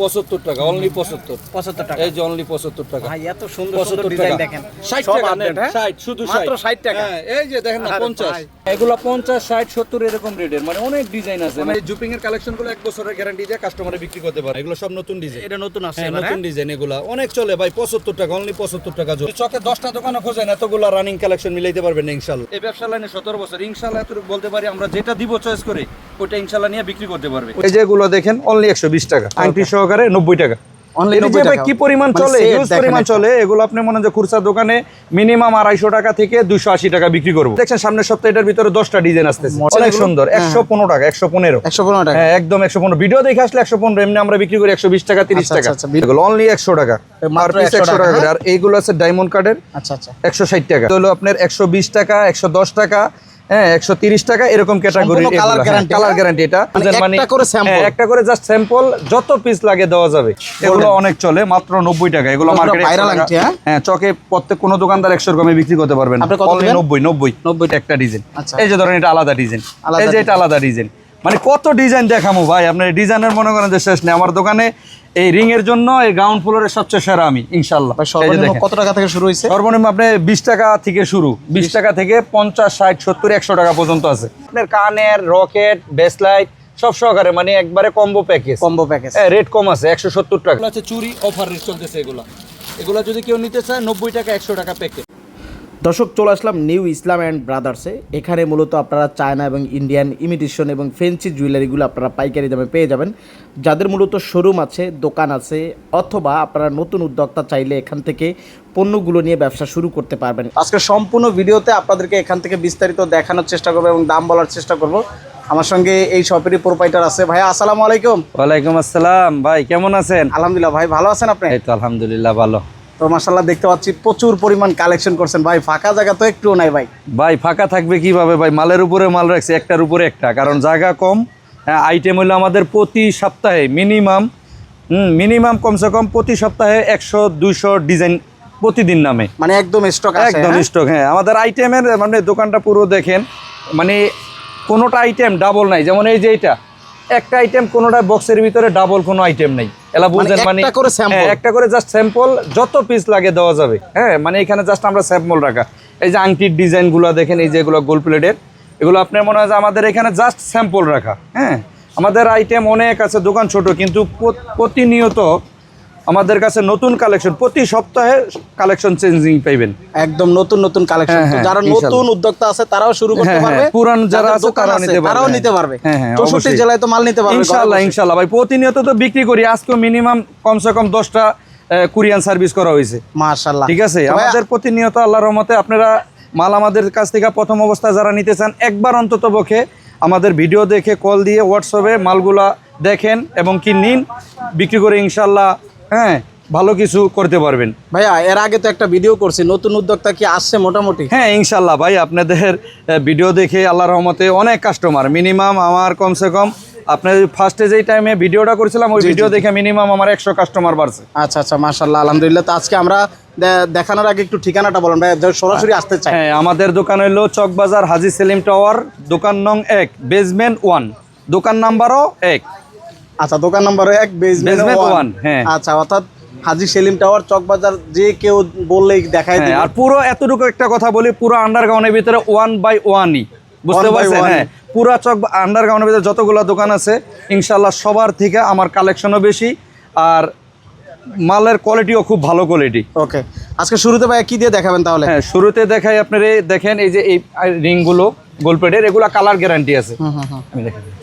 পঁচাত্তর টাকা অনলি পঁচাত্তর। পঁচাত্তর টাকা। এই যে অনলি পঁচাত্তর টাকা। ভাই এত সুন্দর সুন্দর ডিজাইন দেখেন। ষাট টাকা নেন, হ্যাঁ? ষাট শুধু মাত্র ষাট 60 টাকা। হ্যাঁ, এই যে দেখেন না পঞ্চাশ। এগুলো পঞ্চাশ ষাট সত্তর এরকম রেটের। মানে অনেক ডিজাইন আছে। মানে জুপিং এর কালেকশনগুলো এক বছরের গ্যারান্টি দিয়ে কাস্টমারে বিক্রি করতে পারে। এগুলো সব নতুন ডিজাইন এটা নতুন আসছে হ্যাঁ নতুন? ডিজাইন এগুলা। অনেক চলে ভাই পঁচাত্তর টাকা অনলি পঁচাত্তর টাকা জোর চকে দশটা দোকানে খোঁজেন এতগুলা রানিং কালেকশন মিলাইতে পারবেন ইনশাল্লাহ। এই ব্যবসা লাইনে সতেরো বছর। ইনশাল্লাহ এত বলতে পারি আমরা যেটা দিব চয়েস করে ওইটা ইনশাল্লাহ নিয়ে বিক্রি করতে পারবে। এই যেগুলো দেখেন অনলি একশো বিশ টাকা। আংটি সহকারে নব্বই টাকা। Only এই যে 90 ভাই টাকা। কি পরিমাণ মানে চলে? দেখেন পরিমাণ চলে। এগুলো আপনি মনে যে খুরসা দোকানে মিনিমাম আড়াইশো টাকা থেকে দুশো আশি টাকা বিক্রি করব। দেখছেন সামনের সপ্তাহে এটার ভিতরে দশটা ডিজাইন আসতেছে। অনেক সুন্দর। হ্যাঁ। একশো পনেরো টাকা একশো পনেরো। 115 টাকা। হ্যাঁ একদম একশো পনেরো। ভিডিও দেখে আসলে একশো পনেরো এমনি আমরা বিক্রি করি একশো বিশ টাকা তিরিশ আচ্ছা, টাকা। আচ্ছা, আচ্ছা। এগুলো অনলি একশো টাকা। আর পিস একশো টাকা, টাকা। করে? আর এইগুলো আছে ডায়মন্ড কার্ডের আচ্ছা আচ্ছা। একশো ষাট টাকা। হলো আপনার একশো বিশ টাকা একশো দশ টাকা। হ্যাঁ একশো তিরিশ টাকা এরকম ক্যাটাগরি কালার হ্যাঁ? গ্যারান্টি এটা। মানে একটা করে sample? হ্যাঁ, একটা করে জাস্ট স্যাম্পল যত পিস লাগে দেওয়া যাবে। এগুলো অনেক চলে মাত্র নব্বই টাকা। এগুলো মার্কেটে আংটি, হ্যাঁ? হ্যাঁ চকে প্রত্যেক কোনো দোকানদার একশোর কমে বিক্রি করতে পারবেন আপনি কত Only দিবেন? নব্বই নব্বই। 90 একটা ডিজাইন আচ্ছা। এই যে ধরেন এটা আলাদা ডিজাইন এই যে এটা আলাদা ডিজাইন মানে কত ডিজাইন দেখামো ভাই? আপনার ডিজাইনের মনে করেন যে শেষ নেই। আমার দোকানে এই রিং এর জন্য এই গ্রাউন্ড ফ্লোরের সবচেয়ে সেরা আমি ইনশাল্লাহ। কত টাকা থেকে শুরু হয়েছে? সর্বনিম্ন আপনি বিশ টাকা থেকে শুরু বিশ টাকা থেকে পঞ্চাশ ষাট সত্তর একশো টাকা পর্যন্ত আছে। আপনার কানের রকেট বেসলাইট সব সহকারে মানে একবারে কম্বো প্যাকেজ কম্বো প্যাকেজ হ্যাঁ রেট কম আছে একশো সত্তর টাকা। আছে চুরি অফার রেট চলতেছে এগুলো। এগুলো যদি কেউ নিতে চায় নব্বই টাকা একশো টাকা প্যাকেজ দর্শক চলে আসলাম নিউ ইসলাম অ্যান্ড ব্রাদার্সে এখানে মূলত আপনারা চায়না এবং ইন্ডিয়ান ইমিটেশন এবং ফেন্সি জুয়েলারিগুলো আপনারা পাইকারি দামে পেয়ে যাবেন। যাদের মূলত শোরুম আছে দোকান আছে অথবা আপনারা নতুন উদ্যোক্তা চাইলে এখান থেকে পণ্যগুলো নিয়ে ব্যবসা শুরু করতে পারবেন। আজকে সম্পূর্ণ ভিডিওতে আপনাদেরকে এখান থেকে বিস্তারিত দেখানোর চেষ্টা করব এবং দাম বলার চেষ্টা করব। আমার সঙ্গে এই শপেরই প্রোপাইটার আছে। ভাইয়া আসসালামু আলাইকুম। ওয়ালাইকুম আসসালাম। ভাই কেমন আছেন? আলহামদুলিল্লাহ ভাই ভালো আছেন আপনি? এই তো আলহামদুলিল্লাহ ভালো। তো মাসাল্লাহ দেখতে পাচ্ছি প্রচুর পরিমাণ কালেকশন করছেন। ভাই ফাঁকা জায়গা তো একটুও নাই ভাই। ভাই ফাঁকা থাকবে কীভাবে ভাই? মালের উপরে মাল রাখছে একটার উপরে একটা কারণ জায়গা কম। হ্যাঁ আইটেম হলো আমাদের প্রতি সপ্তাহে মিনিমাম হুম মিনিমাম কমসে কম প্রতি সপ্তাহে একশো দুইশো ডিজাইন প্রতিদিন নামে। মানে একদম স্টক একদম হ্যাঁ? স্টক হ্যাঁ। আমাদের আইটেমের মানে দোকানটা পুরো দেখেন মানে কোনোটা আইটেম ডাবল নাই। যেমন এই যে এটা একটা আইটেম কোনোটা বক্সের ভিতরে ডাবল কোনো আইটেম নাই। এলা বুঝেন মানে একটা করে? হ্যাঁ, একটা করে জাস্ট স্যাম্পল যত পিস লাগে দেওয়া যাবে। হ্যাঁ মানে এখানে জাস্ট আমরা স্যাম্পল রাখা। এই যে আংটির ডিজাইনগুলো দেখেন এই যেগুলো গোল প্লেটের এগুলো আপনার মনে হয় যে আমাদের এখানে জাস্ট স্যাম্পল রাখা। হ্যাঁ আমাদের আইটেম অনেক আছে দোকান ছোট কিন্তু প্রতিনিয়ত আমাদের কাছে নতুন কালেকশন প্রতি সপ্তাহে কালেকশন চেঞ্জিং পাইবেন। একদম নতুন নতুন কালেকশন হ্যাঁ, হ্যাঁ, যারা নতুন উদ্যোক্তা আছে তারাও শুরু করতে হ্যাঁ, পারবে। পুরান যারা আছে তারাও নিতে পারবে, তারাও। নিতে পারবে। হ্যাঁ, হ্যাঁ, চৌষট্টি অবশ্যই। জেলায় তো মাল নিতে পারবে বসে। ইনশাল্লাহ। ভাই প্রতিনিয়ত তো বিক্রি করি। আজকে মিনিমাম কমসে কম দশটা কুরিয়ান সার্ভিস করা হয়েছে। মাশাআল্লাহ ঠিক আছে? আমাদের প্রতিনিয়ত আল্লাহর রহমতে আপনারা মাল আমাদের কাছ থেকে প্রথম অবস্থায় যারা নিতে চান একবার অন্তত পক্ষে আমাদের ভিডিও দেখে কল দিয়ে হোয়াটসঅ্যাপে মালগুলা দেখেন এবং কি নিন। বিক্রি করে ইনশাল্লাহ হ্যাঁ ভালো কিছু করতে পারবেন। ভাইয়া এর আগে তো একটা ভিডিও করছি নতুন উদ্যোক্তা কি আসছে মোটামুটি? হ্যাঁ ইনশাল্লাহ ভাই আপনাদের ভিডিও দেখে আল্লাহ রহমতে অনেক কাস্টমার মিনিমাম আমার কমসে কম আপনার ফার্স্টে যেই টাইমে ভিডিওটা করেছিলাম ওই ভিডিও দেখে মিনিমাম আমার একশো কাস্টমার বাড়ছে। আচ্ছা আচ্ছা মাশাআল্লাহ আলহামদুলিল্লাহ। তো আজকে আমরা দেখানোর আগে একটু ঠিকানাটা বলেন ভাই সরাসরি আসতে চাই। হ্যাঁ আমাদের দোকান হলো চকবাজার হাজি সেলিম টাওয়ার দোকান নং এক বেসমেন্ট ওয়ান দোকান নাম্বারও এক। আচ্ছা দোকান নাম্বার এক বেসমেন্ট ওয়ান হ্যাঁ। আচ্ছা অর্থাৎ হাজি সেলিম টাওয়ার চকবাজার যে কেউ বললেই দেখায় হ্যাঁ দিবে। আর পুরো এতটুকু একটা কথা বলি পুরো আন্ডারগ্রাউন্ডের ভিতরে ওয়ান বাই ওয়ানই বুঝতে পারছেন? হ্যাঁ পুরো চক আন্ডারগ্রাউন্ডের ভিতরে যতগুলো দোকান আছে ইনশাল্লাহ সবার থেকে আমার কালেকশনও বেশি আর মালের কোয়ালিটিও খুব ভালো কোয়ালিটি ওকে আজকে শুরুতে ভাই কি দিয়ে দেখাবেন তাহলে? হ্যাঁ শুরুতে দেখাই আপনার এই দেখেন এই যে এই রিংগুলো গোলপেডের এগুলা কালার গ্যারান্টি আছে। হুম, হুম, হুম। আমি দেখাই দিই।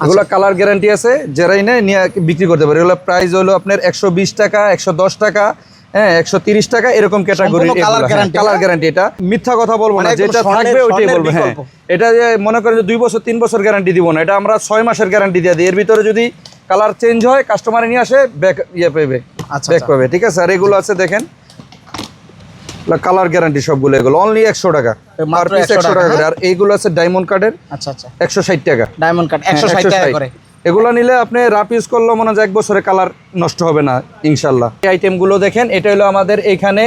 এগুলো কালার গ্যারান্টি আছে যারাই নেয় নিয়ে বিক্রি করতে পারে। এগুলো প্রাইস হলো আপনার একশো বিশ টাকা একশো দশ টাকা হ্যাঁ একশো তিরিশ টাকা এরকম ক্যাটাগরি কালার? গ্যারান্টি এটা। মিথ্যা কথা বলব মানে না যেটা থাকবে ওইটাই বলব হ্যাঁ। এটা যে মনে করেন যে দুই বছর তিন বছর গ্যারান্টি দিব না এটা আমরা ছয় মাসের গ্যারান্টি দিয়ে দিই। এর ভিতরে যদি কালার চেঞ্জ হয় কাস্টমারে নিয়ে আসে ব্যাক ইয়ে পাবে আচ্ছা, ব্যাক আচ্ছা। পাবে ঠিক আছে? আর এগুলো আছে দেখেন কালার গ্যারান্টি সবগুলো এগুলো। অনলি একশো টাকা। আর 100 একশো টাকা টাকা, করে। আর এইগুলো আছে ডায়মন্ড কার্ডের আচ্ছা আচ্ছা। একশো ষাট টাকা। ডায়মন্ড কাট একশো ষাট টাকা করে। এগুলো নিলে আপনি রাপ ইউজ করলেও মনে হয় এক বছরে কালার নষ্ট হবে না ইনশাল্লাহ। এই আইটেমগুলো দেখেন এটা হলো আমাদের এখানে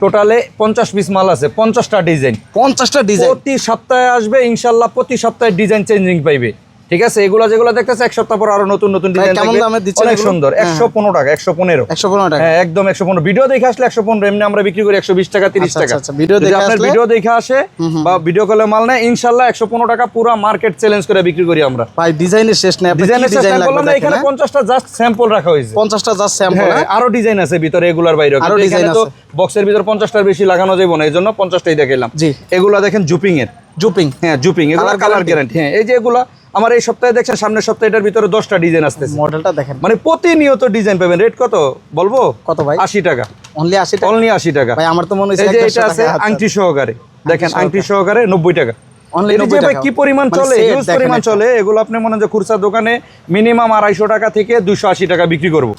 টোটালে পঞ্চাশ পিস মাল আছে পঞ্চাশটা ডিজাইন পঞ্চাশটা ডিজাইন প্রতি সপ্তাহে আসবে ইনশাল্লাহ প্রতি সপ্তাহে ডিজাইন চেঞ্জিং পাইবে। ঠিক আছে? এগুলো যেগুলো দেখতেছে এক সপ্তাহ পর আরও নতুন নতুন ডিজাইন কেমন দামে দিচ্ছেন অনেক সুন্দর হ্যাঁ, একশো পনেরো টাকা একশো পনেরো। একশো পনেরো টাকা। হ্যাঁ একদম একশো পনেরো। ভিডিও দেখে আসলে একশো পনেরো এমনি আমরা বিক্রি করি একশো বিশ টাকা তিরিশ আচ্ছা, টাকা। আচ্ছা, ভিডিও যদি দেখে আপনার আসলে- ভিডিও দেখে আসে বা ভিডিও কলে মাল নেয় ইনশাল্লাহ একশো পনেরো টাকা পুরো মার্কেট চ্যালেঞ্জ করে বিক্রি করি আমরা। ভাই ডিজাইনের শেষ নেই। ডিজাইনের ডিজাইন চেষ্টা করলাম না এখানে হ্যাঁ? পঞ্চাশটা জাস্ট স্যাম্পল রাখা হয়েছে। পঞ্চাশটা জাস্ট স্যাম্পল হ্যাঁ আরও ডিজাইন আছে ভিতরে এগুলার বাইরে আরও তো আছে। বক্সের ভিতর পঞ্চাশটার বেশি লাগানো যাবে না এই জন্য পঞ্চাশটাই দেখাইলাম। জি। এগুলা দেখেন জুপিং এর। জুপিং। হ্যাঁ জুপিং। এগুলো কালার? গ্যারান্টি হ্যাঁ এই যে এগুলা আমার এই সপ্তাহে দেখছেন সামনের সপ্তাহে এটার ভিতরে দশটা ডিজাইন আসতে মডেলটা দেখেন। মানে প্রতিনিয়ত ডিজাইন পাবেন। রেট কত? বলব? কত ভাই? আশি টাকা। অনলি আশি টাকা? অনলি আশি টাকা। ভাই আমার তো মনে হচ্ছে এটা আছে। আংটি সহকারে। দেখেন আংটি সহকারে নব্বই টাকা। Only এর যে 90 ভাই টাকা। কি পরিমাণ চলে? হিউজ পরিমাণ চলে। এগুলো আপনি মনে যে খুচরা দোকানে মিনিমাম আড়াইশো টাকা থেকে দুশো আশি টাকা বিক্রি করব।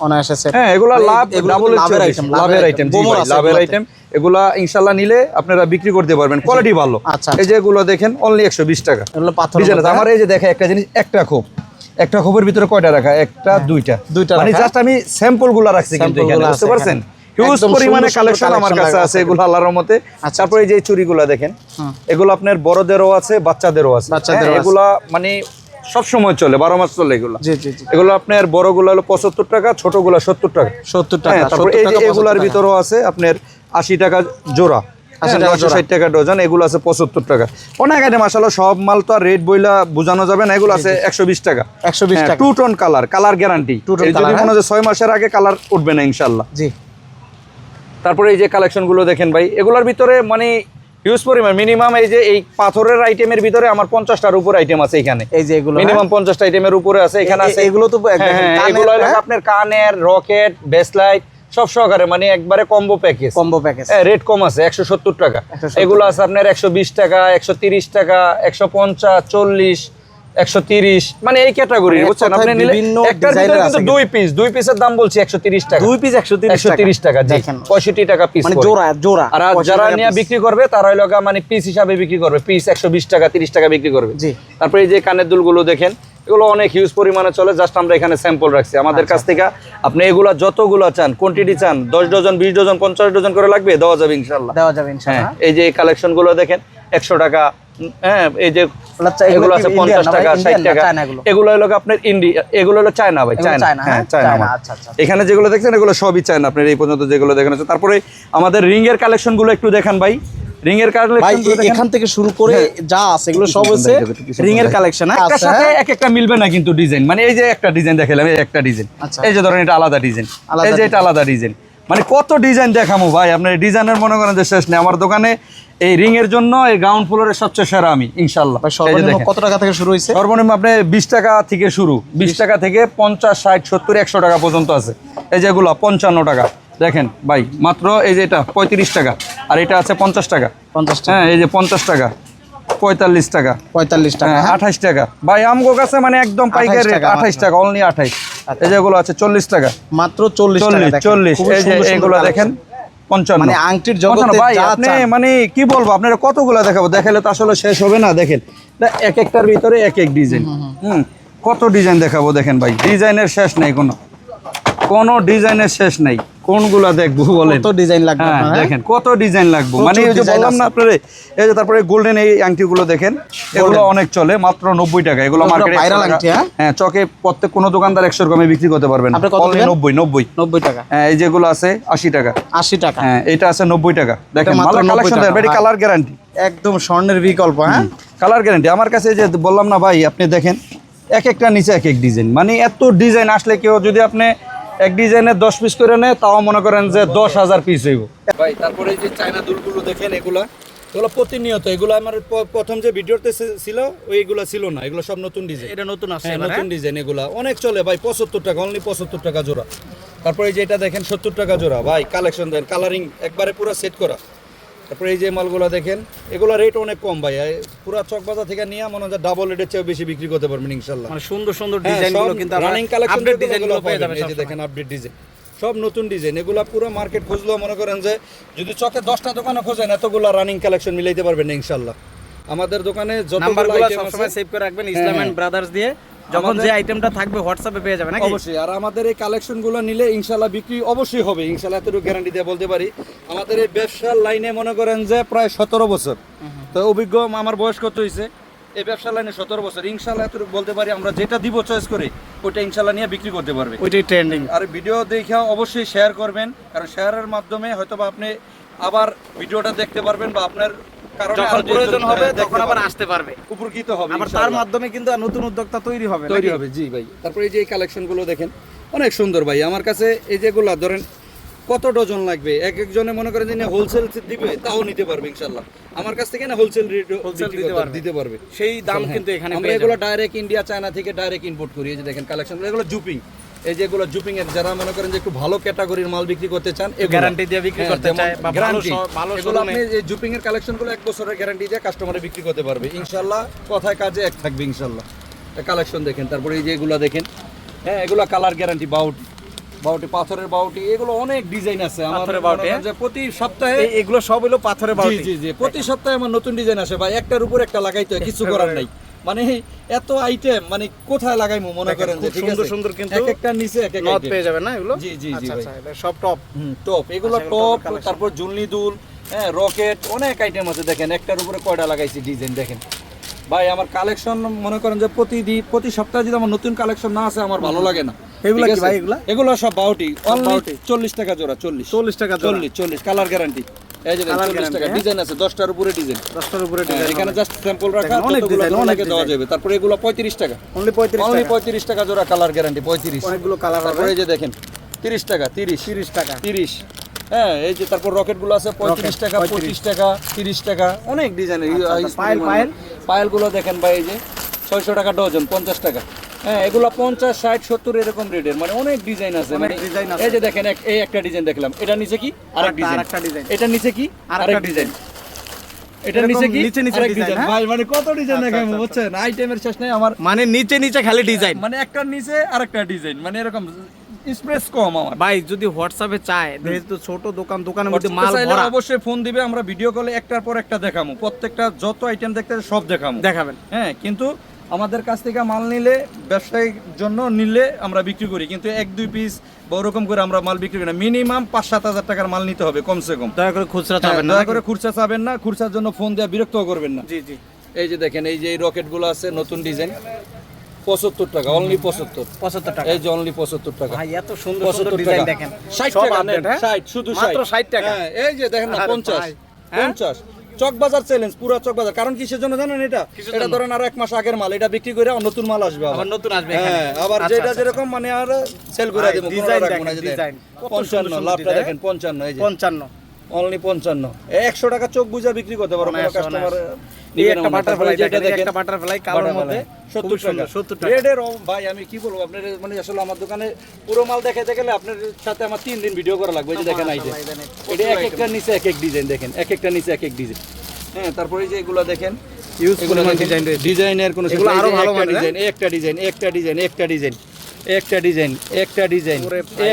হ্যাঁ এগুলো লাভ ডাবল আইটেম লাভের আইটেম লাভের আইটেম এগুলা ইনশাল্লাহ নিলে আপনারা বিক্রি করতে পারবেন। কোয়ালিটি ভালো। আচ্ছা, এই যে এগুলো দেখেন অনলি একশো বিশ টাকা। পাথর আমার এই যে দেখে একটা জিনিস একটা খোপ। একটা খোপের ভিতরে কয়টা রাখা? একটা দুইটা হ্যাঁ, দুইটা। মানে জাস্ট আমি স্যাম্পলগুলা রাখছি কিন্তু বুঝতে পারছেন? এখানে। হিউজ পরিমাণে কালেকশন আমার কাছে আছে এগুলো আল্লাহর রহমতে। আচ্ছা, তারপরে যে চুরিগুলা দেখেন এগুলো আপনার বড়দেরও আছে বাচ্চাদেরও আছে। হ্যাঁ, এগুলা মানে সব সময় চলে বারো মাস চলে এগুলা। এগুলো আপনার বড়গুলো হলো পঁচাত্তর টাকা ছোটগুলো সত্তর টাকা। সত্তর হ্যাঁ টাকা তারপর 70 এই যে এগুলার ভিতরেও আছে আপনার আশি টাকা জোড়া। 80 টাকা ষাট টাকা ডজন এগুলো আছে পঁচাত্তর টাকা। অনেক আইটেম আসলে সব মাল তো আর রেট বইলা বোঝানো যাবে না এগুলো আছে একশো বিশ টাকা। একশো বিশ টাকা। Two tone colour colour guarantee যদি মনে হয়। ছয় মাসের আগে কালার উঠবে না ইনশাল্লাহ জি। তারপরে এই যে কালেকশনগুলো দেখেন ভাই এগুলোর ভিতরে মানে হিউজ পরিমাণ মিনিমাম এই যে এই পাথরের আইটেমের ভিতরে আমার পঞ্চাশটার উপর আইটেম আছে এখানে। এই যে এগুলো মিনিমাম পঞ্চাশটা আইটেমের উপরে আছে এখানে আছে এগুলো তো হ্যাঁ, হ্যাঁ, এগুলো হ্যাঁ? আপনার কানের রকেট বেসলাইট সব সহকারে মানে একবারে কম্বো প্যাকেজ কম্বো প্যাকেজ হ্যাঁ রেট কম আছে একশো সত্তর টাকা। 170 এগুলো আছে আপনার একশো বিশ টাকা একশো তিরিশ টাকা একশো পঞ্চাশ চল্লিশ একশো তিরিশ মানে এই ক্যাটাগরি মানে বুঝছেন? আপনি নিলে একটার ভিতরে কিন্তু দুই পিস দুই পিসের দাম বলছি একশো তিরিশ টাকা। দুই পিস একশো তিরিশ একশো তিরিশ টাকা জি। দেখেন। পঁয়ষট্টি টাকা পিস মানে জোড়া জোড়া আর যারা নিয়ে বিক্রি করবে তারা হইল মানে পিস হিসাবে বিক্রি করবে। পিস একশো বিশ টাকা তিরিশ টাকা বিক্রি করবে। জি। তারপরে এই যে কানের দুলগুলো দেখেন এগুলো অনেক হিউজ পরিমাণে চলে জাস্ট আমরা এখানে স্যাম্পল রাখছি। আমাদের আচ্ছা। কাছ থেকে আপনি এগুলা যতগুলো চান কোয়ান্টিটি চান দশ ডজন বিশ ডজন পঞ্চাশ ডজন করে লাগবে দেওয়া যাবে ইনশাল্লাহ দেওয়া যাবে হ্যাঁ এই যে কালেকশনগুলো দেখেন একশো টাকা হ্যাঁ এই যে আচ্ছা, এগুলো এগুলো আছে পঞ্চাশ টাকা ষাট টাকা? এগুলো? এগুলো হলো আপনার ইন্ডিয়া এগুলো হলো চায়না ভাই চায়না হ্যাঁ হ্যাঁ? চায়না China, আমার। এখানে যেগুলো দেখছেন এগুলো সবই চায়না আপনার এই পর্যন্ত যেগুলো দেখেন আছে। তারপরে আমাদের রিং এর কালেকশনগুলো একটু দেখান ভাই। রিং এর কালেকশন এখান থেকে শুরু করে যা আছে এগুলো সব হচ্ছে রিং এর কালেকশন একটার সাথে এক একটা মিলবে না কিন্তু ডিজাইন। মানে এই যে একটা ডিজাইন দেখালাম এই একটা ডিজাইন। আচ্ছা। এই যে ধরেন এটা আলাদা ডিজাইন। এই যে এটা আলাদা ডিজাইন। মানে কত ডিজাইন দেখামো ভাই? আপনার ডিজাইনের মনে করেন যে শেষ নেই। আমার দোকানে এই রিং এর জন্য এই গ্রাউন্ড ফ্লোরের সবচেয়ে সেরা আমি ইনশাল্লাহ ভাই সর্বনিম্ন কত টাকা থেকে শুরু হয়েছে? সর্বনিম্ন আপনি বিশ টাকা থেকে শুরু বিশ টাকা থেকে পঞ্চাশ ষাট সত্তর একশো টাকা পর্যন্ত আছে। এই যেগুলো পঞ্চান্ন টাকা। দেখেন ভাই মাত্র এই যে এটা পঁয়ত্রিশ টাকা। আর এটা আছে পঞ্চাশ টাকা। পঞ্চাশ টাকা। হ্যাঁ এই যে পঞ্চাশ টাকা। পঁয়তাল্লিশ টাকা। পঁয়তাল্লিশ টাকা। হ্যাঁ আঠাইশ টাকা। ভাই আমগো কাছে মানে একদম পাইকারি রেট টাকা আঠাইশ টাকা অনলি আঠাইশ এই যেগুলো আছে চল্লিশ টাকা। মাত্র চল্লিশ চল্লিশ চল্লিশ। এই যে এগুলো দেখেন পঞ্চান্ন। মানে আংটির জগতে ভাই আপনি মানে কি বলব আপনারা কতগুলো দেখাবো? দেখালে তো আসলে শেষ হবে না দেখেন। এক একটার ভিতরে এক এক ডিজাইন হুম কত ডিজাইন দেখাবো দেখেন ভাই। ডিজাইনের শেষ নাই কোনো। কোনো ডিজাইনের শেষ নাই। কোনগুলা দেখব বলেন? কত ডিজাইন লাগবে হ্যাঁ হ্যাঁ? দেখেন কত ডিজাইন লাগবে? মানে এই যে বললাম না আপনারে এই যে তারপরে গোল্ডেন এই আংটিগুলো দেখেন এগুলো অনেক চলে মাত্র নব্বই টাকা। এগুলো মার্কেটে viral আংটি, হ্যাঁ? হ্যাঁ চকে প্রত্যেক কোনো দোকানদার একশোর কমে বিক্রি করতে পারবেন। আপনি কত Only দিবেন? নব্বই নব্বই। নব্বই টাকা। হ্যাঁ এই যেগুলো আছে আশি টাকা। আশি টাকা। হ্যাঁ এটা আছে নব্বই টাকা। দেখেন মাত্র কালেকশন কালার গ্যারান্টি একদম স্বর্ণের বিকল্প হ্যাঁ? কালার গ্যারান্টি আমার কাছে যে বললাম না ভাই আপনি দেখেন এক একটা নিচে এক এক ডিজাইন মানে এত ডিজাইন আসলে কেউ যদি আপনি এক ডিজাইনের দশ পিস করে নেয় তাও মনে করেন যে দশ হাজার পিস হইব। ভাই তারপরে এই যে চায়না দুলগুলো দেখেন এগুলা এগুলো প্রতিনিয়ত এগুলো আমার প্রথম যে ভিডিওতে ছিল ওইগুলো ছিল না এগুলো সব নতুন ডিজাইন। এটা নতুন আসছে হ্যাঁ নতুন ডিজাইন এগুলা। অনেক চলে ভাই পঁচাত্তর টাকা অনলি পঁচাত্তর টাকা জোড়া। তারপরে যেটা যে এটা দেখেন সত্তর টাকা জোড়া। ভাই কালেকশন দেন কালারিং একবারে পুরো সেট করা। তারপরে এই যে মালগুলো দেখেন এগুলো রেট অনেক কম ভাই। পুরা চকবাজার থেকে নিয়ে মনে হয় ডাবল রেটের চেয়ে বেশি বিক্রি করতে পারবেন ইনশাল্লাহ। মানে সুন্দর সুন্দর হ্যাঁ, ডিজাইন কিন্তু রানিং কালেকশন আপডেট পেয়ে যাবেন এই যে দেখেন আপডেট ডিজাইন সব নতুন ডিজাইন এগুলা পুরো মার্কেট খুঁজলেও মনে করেন যে যদি চকে দশটা দোকানে খোঁজেন এতগুলা রানিং কালেকশন মিলাইতে পারবেন ইনশাল্লাহ। আমাদের দোকানে যতগুলো নাম্বারগুলো সবসময় সেভ করে রাখবেন ইসলাম হ্যাঁ, এন্ড ব্রাদার্স দিয়ে। যখন যে আইটেমটা থাকবে হোয়াটসঅ্যাপে পেয়ে যাবেন নাকি? অবশ্যই আর আমাদের এই কালেকশনগুলো নিলে ইনশাল্লাহ বিক্রি অবশ্যই হবে। ইনশাল্লাহ এতটুকু গ্যারান্টি দিয়ে বলতে পারি। আমাদের এই ব্যবসার লাইনে মনে করেন যে প্রায় সতেরো বছর। তো অভিজ্ঞ আমার বয়স কত হয়েছে এই ব্যবসা লাইনে সতেরো বছর। ইনশাল্লাহ এত বলতে পারি আমরা যেটা দিব চয়েস করে ওইটা ইনশাল্লাহ নিয়ে বিক্রি করতে পারবে। ওইটাই ট্রেন্ডিং আর ভিডিও দেখে অবশ্যই শেয়ার করবেন কারণ শেয়ারের মাধ্যমে হয়তো বা আপনি আবার ভিডিওটা দেখতে পারবেন বা আপনার যখন প্রয়োজন হবে তখন আবার আসতে পারবে। উপকৃত হবে আবার তার মাধ্যমে কিন্তু নতুন উদ্যোক্তা তৈরি হবে তৈরি হবে জি ভাই। তারপরে এই যে কালেকশনগুলো দেখেন অনেক সুন্দর ভাই। আমার কাছে এই যেগুলা ধরেন কত ডজন লাগবে? এক একজনে মনে করেন যে হোলসেল দিবে তাও নিতে পারবে ইনশাল্লাহ আমার কাছ থেকে না হোলসেল রেট দিতে পারবে। দিতে পারবে। সেই দাম হ্যাঁ, কিন্তু এখানে আমরা এগুলো ডাইরেক্ট ইন্ডিয়া চায়না থেকে ডাইরেক্ট ইম্পোর্ট করি। এই যে দেখেন কালেকশন এগুলো জুপিং এই যেগুলো জুপিং এর যারা মনে করেন যে একটু ভালো ক্যাটাগরির মাল বিক্রি করতে চান এগুলো। Guarantee দিয়ে বিক্রি হ্যাঁ, করতে চায় বা ভালো এগুলো আপনি এই জুপিং এর কালেকশনগুলো এক বছরের গ্যারান্টি দিয়ে কাস্টমারে বিক্রি করতে পারবে। ইনশাল্লাহ কথায় কাজে এক থাকবে ইনশাল্লাহ কালেকশন দেখেন তারপরে এই যে এগুলো দেখেন। হ্যাঁ এগুলো কালার গ্যারান্টি বাউটি বাউটি পাথরের বাউটি এগুলো অনেক ডিজাইন আছে। মনে বাউটি, হ্যাঁ? যে প্রতি সপ্তাহে এই- এগুলো সব হলো পাথরের বাউটি জি জি। প্রতি সপ্তাহে আমার নতুন ডিজাইন আসে। ভাই একটার উপর একটা লাগাইতে হয় কিছু করার নাই। মানে এত আইটেম মানে কোথায় লাগাইমু মনে করেন যে ঠিক আছে? সুন্দর কিন্তু এক একটার নিচে এক এক item। পেয়ে যাবেন না এগুলো? জি, জি, জি, আচ্ছা, ভাই। আচ্ছা, সব টপ টপ এগুলো আচ্ছা, টপ তারপর জুলনি দুল হ্যাঁ রকেট অনেক আইটেম আছে দেখেন একটার উপরে কয়টা লাগাইছি ডিজাইন দেখেন। ভাই আমার কালেকশন মনে করেন যে প্রতিদিন প্রতি সপ্তাহে যদি আমার নতুন কালেকশন না আছে আমার ভালো লাগে না। এগুলা কি ভাই, এগুলা? এগুলো সব বাউটি অনলি বাউটি। চল্লিশ টাকা জোড়া চল্লিশ। চল্লিশ টাকা জোড়া। চল্লিশ চল্লিশ কালার গ্যারান্টি এই যে টাকা হ্যাঁ? ডিজাইন আছে দশটার উপরে ডিজাইন দশটার উপরে হ্যাঁ, ডিজাইন এখানে জাস্ট স্যাম্পল রাখা অনেক যতগুলো অনেক দেওয়া যাবে। তারপরে এগুলো পঁয়ত্রিশ টাকা। অনলি পঁয়ত্রিশ অনলি টাকা। পঁয়ত্রিশ টাকা জোড়া কালার গ্যারান্টি পঁয়ত্রিশ। অনেকগুলো কালার হবে। এই যে দেখেন তিরিশ টাকা তিরিশ। তিরিশ টাকা। তিরিশ। হ্যাঁ এই যে তারপর রকেটগুলো আছে পঁয়ত্রিশ টাকা পঁচিশ টাকা তিরিশ টাকা। অনেক ডিজাইনের আচ্ছা, আচ্ছা, পায়েল, পায়েল? দেখেন ভাই এই যে ছয়শো টাকা ডজন পঞ্চাশ টাকা। হ্যাঁ এগুলো পঞ্চাশ ষাট সত্তর এরকম রেটের মানে অনেক ডিজাইন আছে। মানে design আছে। এই যে দেখেন এই একটা ডিজাইন দেখলাম। এটা নিচে কি? আরেক ডিজাইন এটা নিচে কি? আরেক ডিজাইন এটা নিচে কি? নিচে নিচে ডিজাইন? ভাই মানে কত ডিজাইন বুঝছেন? আইটেমের শেষ নেই আমার। মানে নিচে নিচে খালি ডিজাইন মানে একটার নিচে আরেকটা ডিজাইন মানে এরকম স্পেস কম আমার। ভাই যদি হোয়াটসঅ্যাপে চায় যেহেতু ছোট দোকান দোকানের মধ্যে মাল ভরা। অবশ্যই ফোন দিবে আমরা ভিডিও কলে একটার পর একটা দেখামু। প্রত্যেকটা যত আইটেম দেখতে সব দেখামু। দেখাবেন। হ্যাঁ কিন্তু আমাদের কাছ থেকে মাল নিলে ব্যবসায়িক জন্য নিলে আমরা বিক্রি করি। কিন্তু এক দুই পিস বা ওরকম করে আমরা মাল বিক্রি করি না। মিনিমাম পাঁচ সাত হাজার টাকার মাল নিতে হবে কমসে কম। দয়া করে খুচরা হ্যাঁ, চাবেন না দয়া করে খুরসা চাবেন না। খুরসার জন্য ফোন দেওয়া বিরক্ত করবেন না। জি জি। এই যে দেখেন এই যে এই রকেটগুলো আছে নতুন ডিজাইন। পঁচাত্তর টাকা অনলি পঁচাত্তর। পঁচাত্তর টাকা। এই যে অনলি পঁচাত্তর টাকা। ভাই এত সুন্দর ডিজাইন দেখেন। ষাট টাকা হ্যাঁ? ষাট শুধু ষাট। টাকা। হ্যাঁ, এই যে দেখেন না পঞ্চাশ? পঞ্চাশ। চকবাজার চ্যালেঞ্জ পুরো চকবাজার। কারণ কিসের জন্য জানেন এটা? এটা? ধরেন আর এক মাস আগের মাল এটা বিক্রি করে আর নতুন মাল আসবে আবার। নতুন আসবে হ্যাঁ আবার আচ্ছা, যেটা আচ্ছা, যেরকম মানে আর সেল করে দেবো পঞ্চান্ন লাভটা দেখেন পঞ্চান্ন এই যে। পঞ্চান্ন। অনলি পঞ্চান্ন। একশো টাকা চোখ বুঝা বিক্রি করতে পারো কোনো কাস্টমার একটা বাটারফ্লাই দেখেন একটা বাটারফ্লাই কালোর মধ্যে সত্তর টাকা। সত্তর টাকা। রেডের ভাই আমি কি বলব আপনার মানে আসলে আমার দোকানে পুরো মাল দেখাতে গেলে আপনার সাথে আমার তিন দিন ভিডিও করা লাগবে যে দেখেন আইটেম মাশাআল্লাহ, এটা এক একটা নিচে এক এক ডিজাইন দেখেন এক একটা নিচে এক এক ডিজাইন হ্যাঁ তারপরে এই যে এগুলো দেখেন ইউজ ডিজাইন ডিজাইনের কোনো আরও ভালো ডিজাইন একটা ডিজাইন একটা ডিজাইন একটা ডিজাইন একটা ডিজাইন একটা ডিজাইন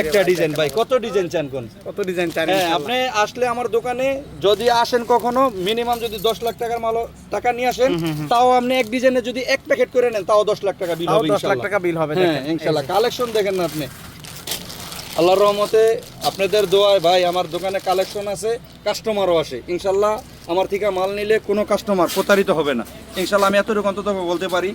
একটা ডিজাইন ভাই। কত ডিজাইন চান কোন? কত ডিজাইন চান হ্যাঁ আপনি আসলে আমার দোকানে যদি আসেন কখনো মিনিমাম যদি দশ লাখ টাকার মাল টাকা নিয়ে আসেন তাও আপনি এক ডিজাইনে যদি এক প্যাকেট করে নেন তাও দশ লাখ টাকা বিল হবে 10 লাখ টাকা বিল হবে হ্যাঁ দেখেন ইনশাল্লাহ। কালেকশন দেখেন না আপনি। আল্লাহর রহমতে আপনাদের দোয়ায় ভাই আমার দোকানে কালেকশন আছে কাস্টমারও আসে। ইনশাল্লাহ আমার থেকে মাল নিলে কোনো কাস্টমার প্রতারিত হবে না। ইনশাল্লাহ আমি এতটুকু অন্তত বলতে পারি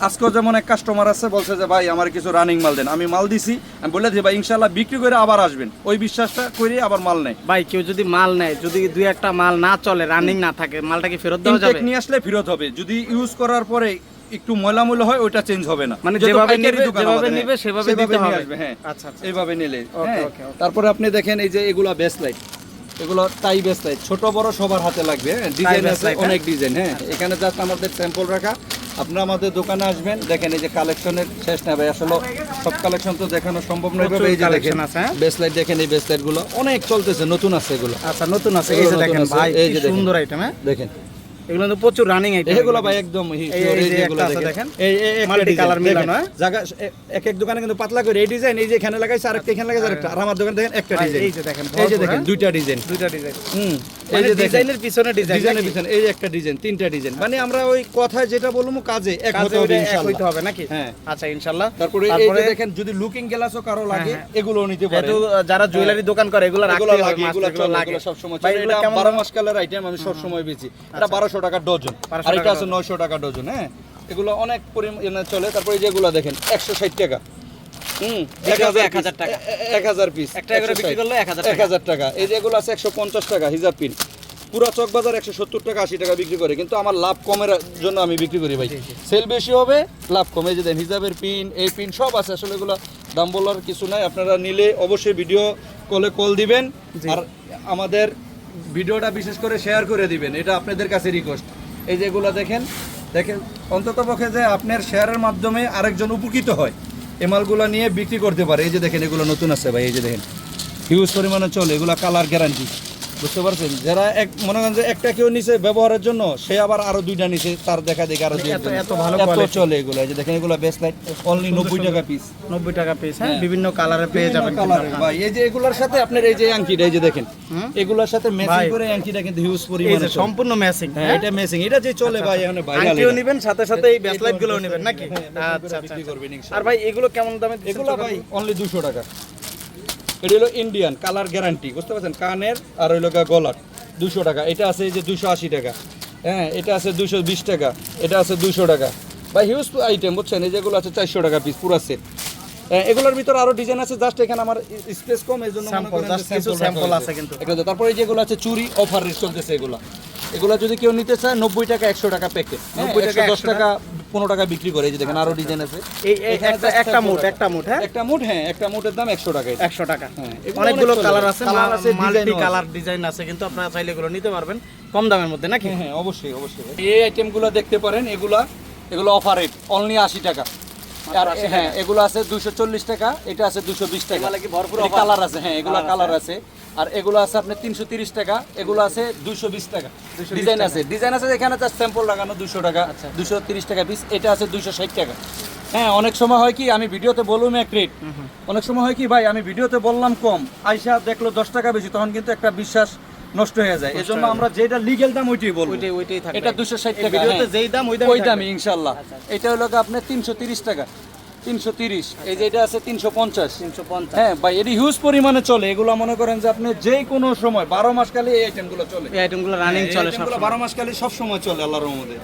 আজকেও যেমন এক কাস্টমার আছে বলছে যে ভাই আমার কিছু রানিং মাল দেন। আমি মাল দিছি আমি বলে দিই ভাই ইনশাল্লাহ বিক্রি করে আবার আসবেন। ওই বিশ্বাসটা করে আবার মাল নেয়। ভাই কেউ যদি মাল নেয় যদি দুই একটা মাল না চলে রানিং না থাকে মালটা কি ফেরত দেওয়া যাবে? নিয়ে আসলে ফেরত হবে। যদি ইউজ করার পরে একটু ময়লা ময়লা হয় ওইটা চেঞ্জ হবে না। মানে যেভাবে নেবে- যেভাবে নেবে হ্যাঁ, সেভাবে দিতে হবে। হ্যাঁ। আচ্ছা, আচ্ছা। এইভাবে নিলে ওকে, হ্যাঁ। ওকে, ওকে। তারপরে আপনি দেখেন এই যে এগুলা বেস্ট লাইট এগুলো টাই বেস্ট লাইট ছোট বড় সবার হাতে লাগবে হ্যাঁ। ডিজাইন আছে হ্যাঁ? অনেক ডিজাইন হ্যাঁ। এখানে জাস্ট আমাদের স্যাম্পল রাখা। আপনারা আমাদের দোকানে আসবেন দেখেন এই যে কালেকশনের শেষ না ভাই আসলে সব কালেকশন তো দেখানো সম্ভব নয় প্রচুর এই যে দেখেন আছে, হ্যাঁ? দেখেন এই বেস্ট লাইটগুলো অনেক চলতেছে নতুন আছে এগুলো। আচ্ছা নতুন আছে এই যে দেখেন ভাই এই যে সুন্দর আইটেম হ্যাঁ? দেখেন। এগুলো তো প্রচুর রানিং আইটেম এগুলো ভাই একদম আছে দেখেন। এই Multi design, মিলানো, হ্যাঁ? জায়গা এক এক দোকানে কিন্তু পাতলা করে এই ডিজাইন এই যে এখানে লাগাইছে আরেকটা এখানে লাগাইছে আরেকটা। আর আমার দোকানে দেখেন একটা ডিজাইন এই যে দেখেন, এই যে দেখেন হ্যাঁ? দুইটা ডিজাইন দুইটা ডিজাইন হুম। এই যে ডিজাইনের পিছনে ডিজাইন ডিজাইনের পিছনে এই একটা ডিজাইন তিনটা ডিজাইন মানে আমরা ওই কথায় যেটা বলব কাজে এক হতে হবে ইনশাআল্লাহ হইতে হবে নাকি? হ্যাঁ। আচ্ছা ইনশাআল্লাহ তারপরে এই যে দেখেন যদি লুকিং গ্লাসও কারও লাগে হ্যাঁ, এগুলো নিতে পারে যারা জুয়েলারি দোকান করে এগুলো রাখতে লাগে এগুলো লাগে। এটা? মাস কালের আইটেম আমি বেচি। এটা বারোশো টাকা ডজন আর এটা আছে নয়শো টাকা ডজন হ্যাঁ। এগুলো অনেক পরিমাণে চলে। তারপরে যেগুলো দেখেন একশো ষাট টাকা। পুরো চক বাজার একশো সত্তর টাকা আশি টাকা বিক্রি করে। কিন্তু আমার লাভ কমের জন্য আমি বিক্রি করি ভাই। সেল বেশি হবে লাভ কমে। যে দেন হিজাবের পিন এই পিন সব আছে। আসলে এগুলো দাম বলার কিছু নাই। আপনারা নিলে অবশ্যই ভিডিও কলে কল দিবেন। আর আমাদের ভিডিওটা বিশেষ করে শেয়ার করে দিবেন। এটা আপনাদের কাছে রিকোয়েস্ট এই যেগুলো দেখেন দেখেন অন্তত পক্ষে যে আপনার শেয়ারের মাধ্যমে আরেকজন উপকৃত হয়। এই মালগুলো নিয়ে বিক্রি করতে পারে। এই যে দেখেন, এগুলো নতুন আছে ভাই, এই যে দেখেন। হিউজ পরিমাণে চলে, এগুলো কালার গ্যারান্টি বুঝতে পারছেন? যারা এক মনে করেন যে একটা কেউ নিছে ব্যবহারের জন্য সে আবার আরও দুইটা নিছে তার দেখা দেখে আরও এত- এত ভালো quality। চলে এগুলো। এই যে দেখেন এগুলো বেস্ট লাইট অনলি নব্বই টাকা পিস নব্বই টাকা পিস হ্যাঁ? বিভিন্ন কালারে পেয়ে যাবেন ভাই এই যে এগুলোর সাথে আপনার এই যে আংটিটা এই যে দেখেন। এগুলোর সাথে ম্যাচিং। করে আংটিটা কিন্তু হিউজ পরিমাণে সম্পূর্ণ ম্যাচিং হ্যাঁ এটা ম্যাচিং এটা যে চলে ভাই এখানে ভাইরাল আংটিও নেবেন সাথে সাথে এই বেস্ট লাইটগুলো নেবেন নাকি? হ্যাঁ, আচ্ছা আচ্ছা। আচ্ছা। আর ভাই এগুলো কেমন দামে এগুলো ভাই অনলি দুশো টাকা। এটা হলো ইন্ডিয়ান কালার গ্যারান্টি বুঝতে পারছেন? কানের আর হইল গলার দুশো টাকা। এটা আছে এই যে দুশো আশি টাকা। হ্যাঁ এটা আছে দুশো বিশ টাকা এটা আছে দুশো টাকা। ভাই হিউজ আইটেম বুঝছেন? এই যেগুলো আছে চারশো টাকা পিস পুরো সেট এগুলোর ভিতর আরও ডিজাইন আছে জাস্ট এখানে আমার স্পেস কম এই জন্য কিছু আছে কিন্তু। তারপরে যেগুলো আছে চুরি অফার রেট চলতেছে এগুলো। এগুলো যদি কেউ নিতে চায় নব্বই টাকা একশো টাকা প্যাকেট 90 টাকা, টাকা দশ টাকা। পনেরো টাকা বিক্রি করে এই যে দেখেন আরও ডিজাইন আছে। এই একটা একটা মুঠ একটা মুঠ হ্যাঁ? একটা মুঠ হ্যাঁ একটা মুঠের দাম একশো টাকা। একশো টাকা। হ্যাঁ, অনেকগুলো কালার আছে Colour আছে, মাল্টি। কালার ডিজাইন আছে। কিন্তু আপনারা চাইলে এগুলো নিতে পারবেন কম দামের মধ্যে নাকি? হ্যাঁ হ্যাঁ অবশ্যই অবশ্যই। এই আইটেমগুলো দেখতে পারেন এগুলা এগুলো অফার রেট অনলি আশি টাকা। আর হ্যাঁ এগুলো আছে দুশো চল্লিশ টাকা এটা আছে দুশো বিশ টাকা? কালার আছে হ্যাঁ এগুলো কালার আছে। আর এগুলো আছে আপনার তিনশো তিরিশ টাকা এগুলো আছে দুশো বিশ টাকা। ডিজাইন আছে ডিজাইন আছে এখানে জাস্ট স্যাম্পল লাগানো দুশো টাকা দুশো তিরিশ টাকা পিস এটা আছে দুশো ষাট টাকা। হ্যাঁ অনেক সময় হয় কি আমি ভিডিওতে বললাম এক রেট অনেক সময় হয় কি ভাই আমি ভিডিওতে বললাম কম আইসা দেখল দশ টাকা বেশি তখন কিন্তু একটা বিশ্বাস নষ্ট হয়ে যায়। এজন্য আমরা যেটা লিগেল দাম ওইটাই বলব। ওইটাই ওইটাই থাকবে। এটা দুশো ষাট এই টাকা ভিডিওতে হ্যাঁ। যেই দাম ওই দামই ওই। দামই ইনশাল্লাহ। এটা হলো আপনার তিনশো তিরিশ টাকা। তিনশো তিরিশ। এই যে এটা আছে তিনশো পঞ্চাশ। তিনশো পঞ্চাশ। হ্যাঁ ভাই এটি হিউজ পরিমাণে চলে। এগুলো মনে করেন যে আপনি যে কোনো সময় বারো মাস কালে এই আইটেমগুলো চলে। এই আইটেমগুলো রানিং চলে সব বারো মাস কালে সব সময় চলে আল্লাহ রহমতে।